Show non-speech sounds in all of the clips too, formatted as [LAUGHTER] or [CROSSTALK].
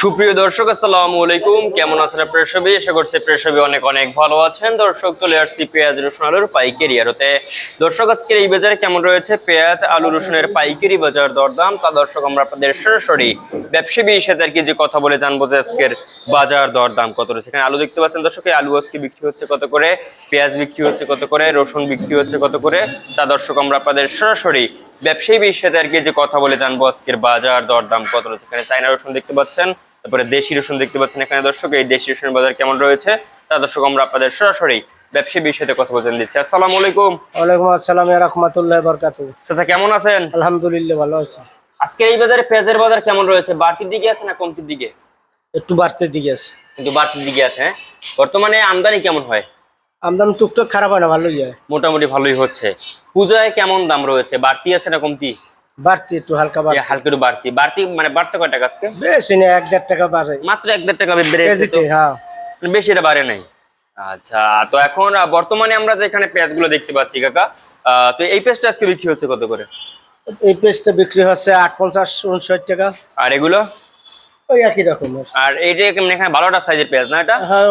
সুপ্রিয় দর্শক, আসসালামু আলাইকুম। কেমন আছেন আপনারা সবাই? আশা করছি আপনারা সবাই অনেক অনেক ভালো আছেন। দর্শক, চলে আসছি পেঁয়াজ রসুন আলুর পাইকারি আরতে দর্শক, আজকের এই বাজারে কেমন রয়েছে? পেঁয়াজ, আলু, রসুনের পাইকারি বাজার দরদাম। তা দর্শক, আমরা আপনাদের সরাসরি ব্যবসায়ী সাথে আর কি যে কথা বলে জানব যে আজকের বাজার দরদাম কত রয়েছে। এখানে আলু দেখতে পাচ্ছেন দর্শক আলু আজকে বিক্রি হচ্ছে কত করে? পেঁয়াজ বিক্রি হচ্ছে কত করে? রসুন বিক্রি হচ্ছে কত করে? তা দর্শক, আমরা আপনাদের সরাসরি ব্যবসায়ী সাথে আর কি যে কথা বলে জানব আজকের বাজার দরদাম কত রয়েছে। এখানে চাইনা রসুন দেখতে পাচ্ছেন। তারপরে দেশি রসুন দেখতে পাচ্ছেন এখানে দর্শক এই দেশি রসুনের বাজার কেমন রয়েছে? তা দর্শক আমরা আপনাদের সরাসরি ব্যবসায়ী বিষয়ে কথা দিচ্ছি। আসসালামু আলাইকুম। ওয়ালাইকুম আসসালাম রহমতুল্লাহ বরকাতু চাচা কেমন আছেন? আলহামদুলিল্লাহ ভালো আছি। আজকের এই বাজারে পেঁয়াজের বাজার কেমন রয়েছে? বাড়তির দিকে আছে না কমতির দিকে? একটু বাড়তে দিকে আছে। কিন্তু বাড়তির দিকে আছে হ্যাঁ? বর্তমানে আমদানি কেমন হয়? আমদানি টুকটাক খারাপ হয় না ভালোই হয়। মোটামুটি ভালোই হচ্ছে। পূজায় কেমন দাম রয়েছে? বাড়তি আছে না কমতি? বাড়তি একটু হালকা বাড়তি। হালকা একটু বাড়তি। বাড়তি মানে বাড়ছে কয় টাকা আজকে? বেশি না এক দেড় টাকা বাড়ে। মাত্র এক দেড় টাকা হ্যাঁ। মানে বেশি এটা বাড়ে নাই। আচ্ছা তো এখন বর্তমানে আমরা পেঁয়াজগুলো দেখতে পাচ্ছি কাকা তো এই পেঁয়াজটা আজকে বিক্রি হচ্ছে কত করে? এই পেস্টটা বিক্রি হচ্ছে আট পঞ্চাশ উনষাট টাকা। আর এগুলো? ওই একই রকমের। আর এইটা কেমন এখানে বারোটা সাইজের পেঁয়াজ না এটা? হ্যাঁ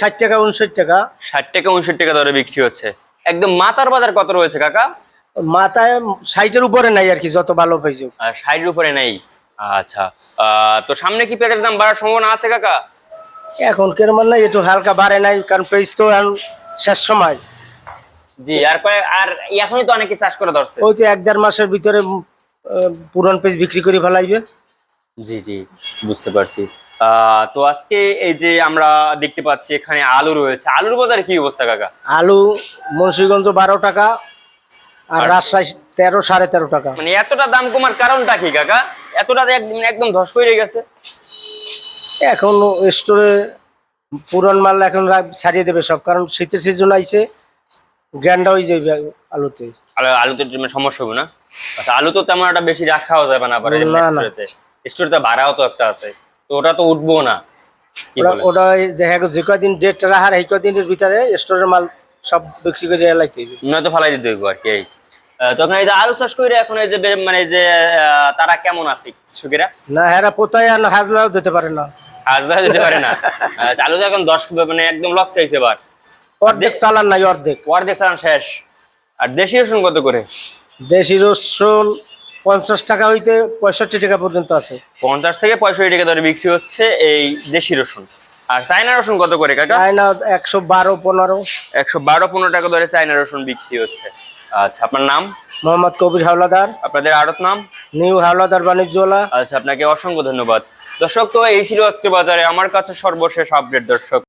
ষাট টাকা উনষাট টাকা। ষাট টাকা উনষাট টাকা দরে বিক্রি হচ্ছে। একদম মাতার বাজার কত রয়েছে কাকা? মাথায় ষাটের উপরে নাই আর কি যত ভালো পাইছো। আর ষাটের উপরে নেই? আচ্ছা। তো সামনে কি পেঁয়াজের দাম বাড়ার সম্ভাবনা আছে কাকা? এখন কেরম নাই একটু হালকা বাড়ে নাই কারণ পেজ তো এখন শেষ সময়। জি আর আর এখনই তো অনেকে চাষ করে ধরছে। ওই তো এক দেড় মাসের ভিতরে পুরন পেজ বিক্রি করে ফেলাইবে। জি জি বুঝতে পারছি। তো আজকে এই যে আমরা দেখতে পাচ্ছি এখানে আলু রয়েছে। আলুর বাজারে কি অবস্থা কাকা? আলু মুন্সিগঞ্জ বারো টাকা আর রাজশাহী তেরো সাড়ে তেরো টাকা। মানে এতটা দাম কমার কারণটা কি কাকা? এতটা একদম একদম ধস করে গেছে। এখন স্টোরে পুরান মাল এখন ছাড়িয়ে দেবে সব কারণ শীতের সিজন আইছে গ্যান্ডা হয়ে যাবে আলুতে। আলু আলুতে মানে সমস্যা হবে না? আচ্ছা আলু তো তেমন একটা বেশি রাখাও যাবে না পারে না, না। স্টোরেতে স্টোরে ভাড়াও তো একটা আছে। তো ওটা তো উঠবো না। ওটা দেখা গেছে যে কদিন ডেট রাখার এই কদিনের ভিতরে স্টোরের মাল সব বিক্রি করে এলাইতে হবে নয়তো ফালাই দিতে হইব আর কি তখন এই যে আলু চাষ করে এখন এই যে মানে যে তারা কেমন আছে কৃষকেরা? না হেরা পোতায় আর হাজলাও দিতে পারে না। দেখা যেতে পারে না? [LAUGHS] আচ্ছা, আলু এখন দশ মানে একদম লস খাইছে এবার। অর্ধেক চালান নাই অর্ধেক। অর্ধেক চালান শেষ। আর দেশি রসুন কত করে? দেশি রসুন পঞ্চাশ টাকা হইতে পঁয়ষট্টি টাকা পর্যন্ত আছে। পঞ্চাশ থেকে পঁয়ষট্টি টাকা দরে বিক্রি হচ্ছে এই দেশি রসুন। আর চাইনা রসুন কত করে কাকা? চায়না একশো বারো পনেরো। একশো বারো পনেরো টাকা ধরে চাইনা রসুন বিক্রি হচ্ছে। আচ্ছা আপনার নাম? মোহাম্মদ কবির হাওলাদার। আপনাদের আড়ত নাম? নিউ হাওলাদার বাণিজ্যওয়ালা। আচ্ছা আপনাকে অসংখ্য ধন্যবাদ। দর্শক তো এই ছিল আজকে বাজারে। আমার কাছে সর্বশেষ আপডেট দর্শক।